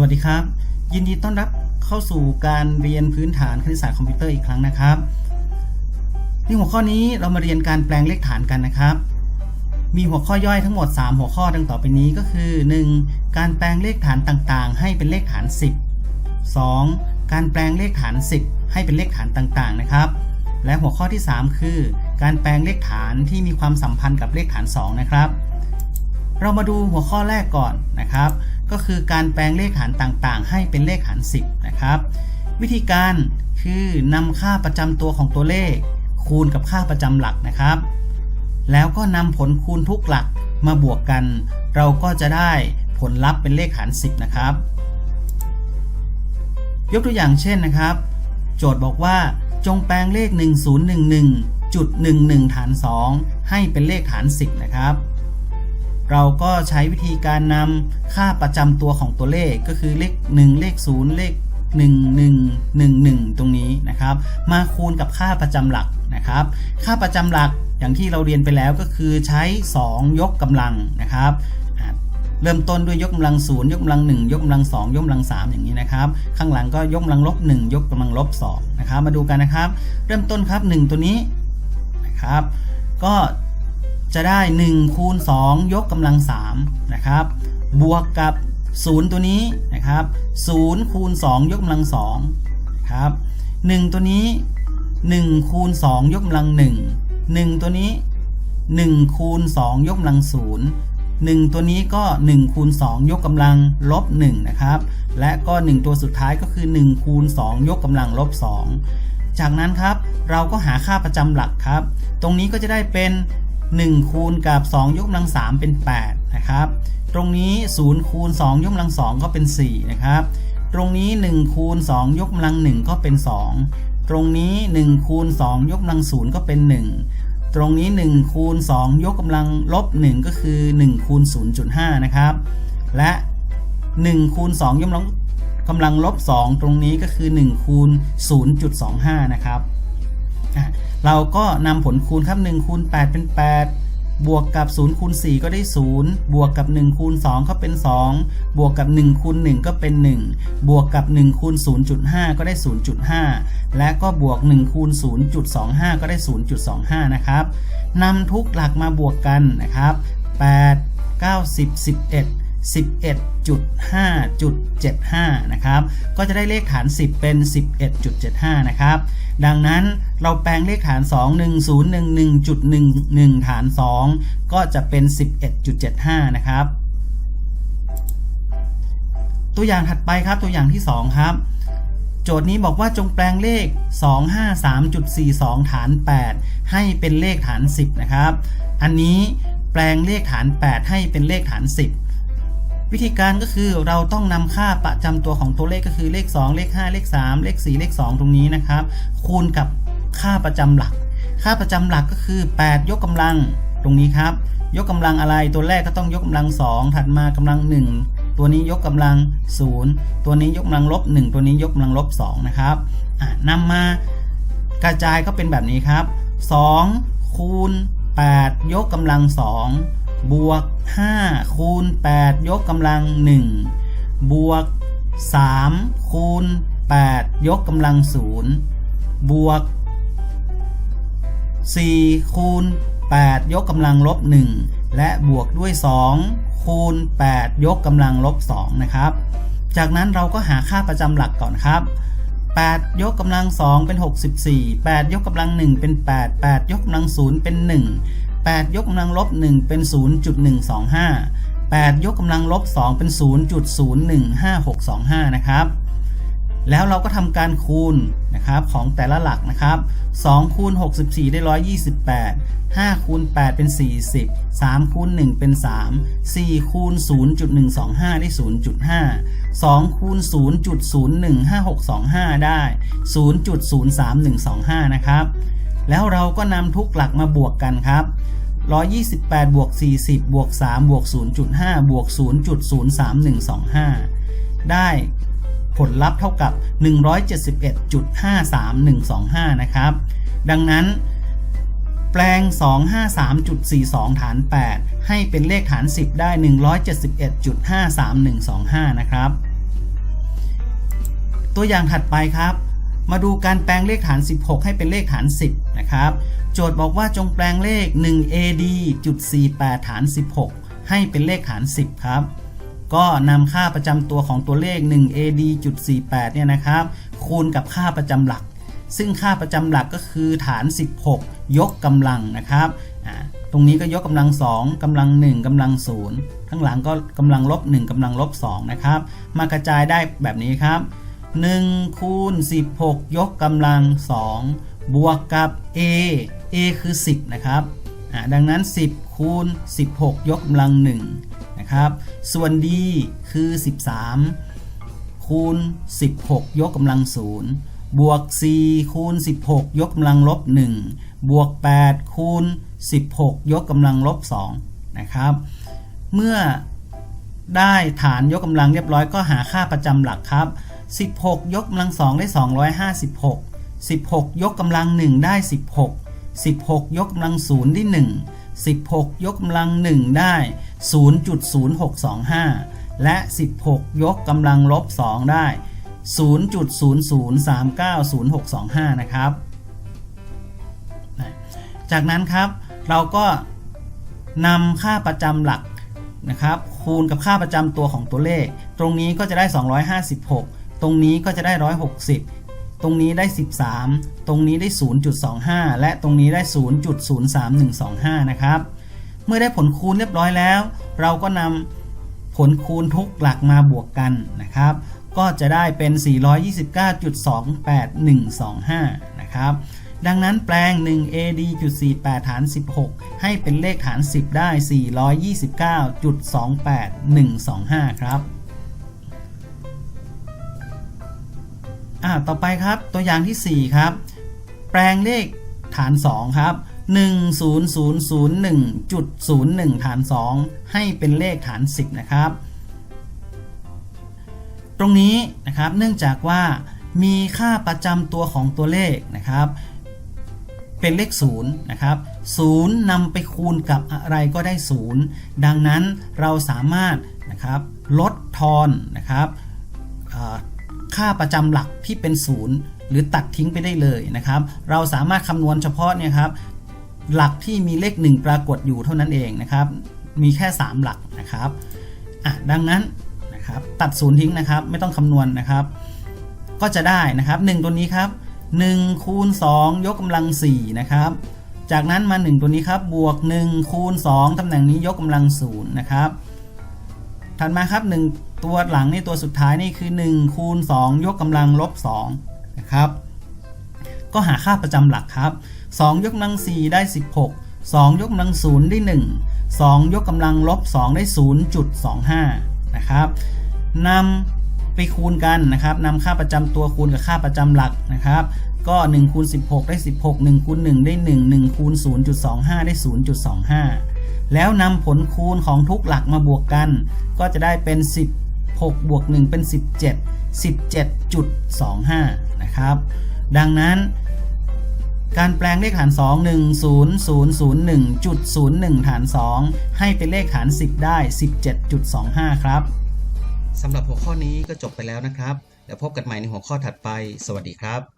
วัสดีครับ ยินดีต้อนรับเข้าสู่การเรียนพื้นฐานคณิตศาสตร์คอมพิวเตอร์อีกครั้งนะครับในหัวข้อนี้เรามาเรียนการแปลงเลขฐานกันนะครับ มีหัวข้อย่อยทั้งหมด 3 หัวข้อดังต่อไปนี้ก็คือ 1. การแปลงเลขฐานต่างๆ ให้เป็นเลขฐาน 10 2. การแปลงเลขฐาน 10 ให้เป็นเลขฐานต่างๆนะครับ และหัวข้อที่ 3 คือ การแปลงเลขฐานที่มีความสัมพันธ์กับเลขฐาน 2 นะครับ เรามาดูหัวข้อแรกก่อนนะครับ ก็คือการแปลงเลขฐานต่างๆ ให้เป็นเลขฐาน10 นะครับ วิธีการคือนำค่าประจำตัวของตัวเลข คูณกับค่าประจำหลักนะครับ แล้วก็นำผลคูณทุกหลักมาบวกกัน เราก็จะได้ผลลัพธ์เป็นเลขฐาน10 นะครับ ยกตัวอย่างเช่นนะครับ โจทย์บอกว่าจงแปลงเลข 1011จุด11 ฐาน 2 ให้เป็นเลขฐาน 10 นะครับ เราก็ใช้วิธีการนำค่าประจำตัวของตัวเลขก็คือเลข 1 เลข 0 เลข 1 1 1 1 ตรงนี้นะครับ มาคูณกับค่าประจำหลักนะครับ ค่าประจำหลักอย่างที่เราเรียนไปแล้วก็คือใช้ 2 ยกกำลังนะครับเริ่มต้นด้วยยกกำลัง0ยกกำลัง1ยกกำลัง2ยกกำลัง3อย่างนี้นะครับ ข้างหลังก็ยกกำลังลบ1ยกกำลังลบ2นะครับ มาดูกันนะครับ เริ่มต้นครับ1ตัวนี้นะครับ ก็ จะได้ 1 คูณ 2 ยกกำลัง3นะครับ บวกกับ 0 ตัวนี้นะครับ0คูณ 2 ยกกำลัง2ครับ1ตัวนี้ 1 คูณ 2 ยกกำลัง 1 1 ตัวนี้ 1 คูณ 2 ยกกำลัง 0 1 ตัวนี้ก็ 1 คูณ 2 ยกกำลังลบ1นะครับ และก็ 1 ตัวสุดท้ายก็คือ 1 คูณ 2 ยกกำลังลบ 2 จากนั้นครับ เราก็หาค่าประจำหลักครับ ตรงนี้ก็จะได้เป็น 1 คูณกับ 2 ยกกำลัง 3 เป็น 8 นะครับ ตรงนี้ 0 คูณ 2 ยกกำลัง 2 ก็เป็น 4 นะครับ ตรงนี้ 1 คูณ 2 ยกกำลัง 1 ก็เป็น 2 ตรงนี้ 1 คูณ 2 ยกกำลัง 0 ก็เป็น 1 ตรงนี้ 1 คูณ 2 ยกกำลังลบ 1 ก็คือ 1 คูณ 0.5 นะครับ และ 1 คูณ 2 ยกกำลังกำลังลบ 2 ตรงนี้ก็คือ 1 คูณ 0.25 นะครับ เราก็นำผลคูณครับ1คูณ8 เป็น 8 บวกกับ0คูณ4ก็ได้ 0 บวกกับ1คูณ2ก็เป็น 2 บวกกับ1คูณ1ก็เป็น 1 บวกกับ1คูณ0.5 ก็ได้ 0.5 และก็บวก1คูณ0.25 ก็ได้ 0.25 นะครับนำทุกหลักมาบวกกันนะครับ 8 9 10 11 11.5.75 นะครับ ก็จะได้เลขฐาน 10 เป็น 11.75 นะครับ ดังนั้นเราแปลงเลขฐาน 2 1011.11 ฐาน 2 ก็จะเป็น 11.75 นะครับ ตัวอย่างถัดไปครับ ตัวอย่างที่ 2 ครับโจทย์นี้บอกว่าจงแปลงเลข 253.42 ฐาน 8 ให้เป็นเลขฐาน 10 นะครับ อันนี้แปลงเลขฐาน 8 ให้เป็นเลขฐาน 10 วิธีการก็คือเราต้องนำค่าประจำตัวของตัวเลขก็คือเลข 2 เลข 5 เลข 3 เลข 4 เลข 2 ตรงนี้นะครับ คูณกับค่าประจำหลัก ค่าประจำหลักก็คือ 8 ยกกำลังตรงนี้ครับ ยกกำลังอะไรตัวแรกก็ต้องยกกำลัง 2 ถัดมากำลัง 1 ตัวนี้ยกกำลัง 0 ตัวนี้ยกกำลังลบ 1 ตัวนี้ยกกำลังลบ2นะครับอ่านำมากระจายก็เป็นแบบนี้ครับ 2 คูณ 8 ยกกำลัง 2 บวก 5 คูณ 8 ยกกำลัง 1 บวก 3 คูณ 8 ยกกำลัง 0 บวก 4 คูณ 8 ยกกำลังลบ 1 และบวกด้วย 2 คูณ 8 ยกกำลังลบ 2 นะครับ จากนั้นเราก็หาค่าประจำหลักก่อนครับ8 ยกกำลัง 2 เป็น 64 8 ยกกำลัง 1 เป็น 8 8 ยกกำลัง 0 เป็น 1 8 ยกกำลังลบ 1 เป็น 0.125 8 ยกกำลังลบ 2 เป็น 0.015625นะครับ แล้วเราก็ทำการคูณนะครับของแต่ละหลักนะครับ2คูณ64 ได้ 128 5คูณ8เป็น 40 3คูณ1เป็น 3 4คูณ0.125 ได้ 0.5 2คูณ0.015625ได้ 0.03125 นะครับ แล้วเราก็นำทุกหลักมาบวกกันครับ 128 บวก 40 บวก 3 บวก 0.5 บวก 0.03125 ได้ผลลัพธ์เท่ากับ 171.53125 นะครับ ดังนั้น แปลง 253.42 ฐาน 8 ให้เป็นเลขฐาน 10 ได้ 171.53125 นะครับ ตัวอย่างถัดไปครับ มาดูการแปลงเลขฐาน 16 ให้เป็นเลขฐาน 10 นะครับ โจทย์บอกว่าจงแปลงเลข 1AD จุด48 ฐาน 16 ให้เป็นเลขฐาน 10 ครับ ก็นำค่าประจำตัวของตัวเลข 1AD จุด48 เนี่ยนะครับ คูณกับค่าประจำหลัก ซึ่งค่าประจำหลักก็คือฐาน 16 ยกกำลังนะครับตรงนี้ก็ยกกำลัง 2กำลัง 1กำลัง 0 ข้างหลังก็กำลังลบ 1กำลังลบ 2 นะครับ มากระจายได้แบบนี้ครับ 1คูณ16 ยกกำลัง 2 บวกกับ a a คือ 10 นะครับดังนั้น 10 คูณ 16 ยกกำลัง1นะครับส่วน d คือ 13 คูณ 16 ยกกำลัง 0 บวก 4 คูณ 16 ยกกำลังลบ 1 บวก 8 คูณ 16 ยกกำลังลบ 2 นะครับ เมื่อได้ฐานยกกำลังเรียบร้อยก็หาค่าประจำหลักครับ 16 ยกกำลัง2ได้ 256 16 ยกกำลัง1ได้ 16 16 ยกกำลัง0ได้ 1 16 ยกกำลัง1ได้ 0.0625 และ 16 ยกกำลังลบ2ได้ 0.00390625 นะครับ จากนั้นครับเราก็นำค่าประจำหลักนะครับคูณกับค่าประจำตัวของตัวเลข ตรงนี้ก็จะได้ 256 ตรงนี้ก็จะได้ 160 ตรงนี้ได้ 13 ตรงนี้ได้ 0.25 และตรงนี้ได้ 0.03125 นะครับ เมื่อได้ผลคูณเรียบร้อยแล้ว เราก็นำผลคูณทุกหลักมาบวกกันนะครับ ก็จะได้เป็น 429.28125 นะครับดังนั้นแปลง 1AD.48 ฐาน 16 ให้เป็นเลขฐาน 10 ได้ 429.28125 ครับ อ่าต่อไปครับตัวอย่างที่ 4 ครับ แปลงเลขฐาน 2 ครับ 10001.01 ฐาน 2 ให้เป็นเลขฐาน 10 นะครับ ตรงนี้นะครับเนื่องจากว่ามีค่าประจำตัวของตัวเลขนะครับ เป็นเลข0นะครับ0นำไปคูณกับอะไรก็ได้ 0 ดังนั้นเราสามารถนะครับลดทอนนะครับ ค่าประจำหลักที่เป็น0หรือตัดทิ้งไปได้เลยนะครับ เราสามารถคำนวณเฉพาะเนี่ยครับหลักที่มีเลข 1 ปรากฏอยู่เท่านั้นเองนะครับ มีแค่ 3 หลักนะครับอะดังนั้นนะครับตัดศูนย์ทิ้งนะครับ ไม่ต้องคำนวณนะครับ ก็จะได้นะครับ 1 ตัวนี้ครับ1คูณ2ยกกำลัง4นะครับ จากนั้นมา 1 ตัวนี้ครับบวก1คูณ2ตำแหน่งนี้ยกกำลัง0นะครับถัดมาครับ1 ตัวหลังนี่ตัวสุดท้ายนี่คือ1คูณ2 ยกกำลังลบ2นะครับก็หาค่าประจำหลักครับ 2 ยกกำลัง 4 ได้ 16 2 ยกกำลัง 0 ได้ 1 2 ยกกำลังลบ 2 ได้ 0.25 นะครับนำไปคูณกันนะครับนำค่าประจำตัวคูณกับค่าประจำหลักนะครับ ก็1คูณ16 ได้ 16 1คูณ1ได้ 1 1คูณ0.25 ได้ 0.25 แล้วนำผลคูณของทุกหลักมาบวกกัน ก็จะได้เป็น 6 บวก 1 เป็น 17 17.25 นะครับ ดังนั้น การแปลงเลขฐาน 2 1 0 0 0 1.01 ฐาน 2 ให้เป็นเลขฐาน 10 ได้ 17.25 ครับสำหรับหัวข้อนี้ก็จบไปแล้วนะครับ แล้วพบกันใหม่ในหัวข้อถัดไป สวัสดีครับ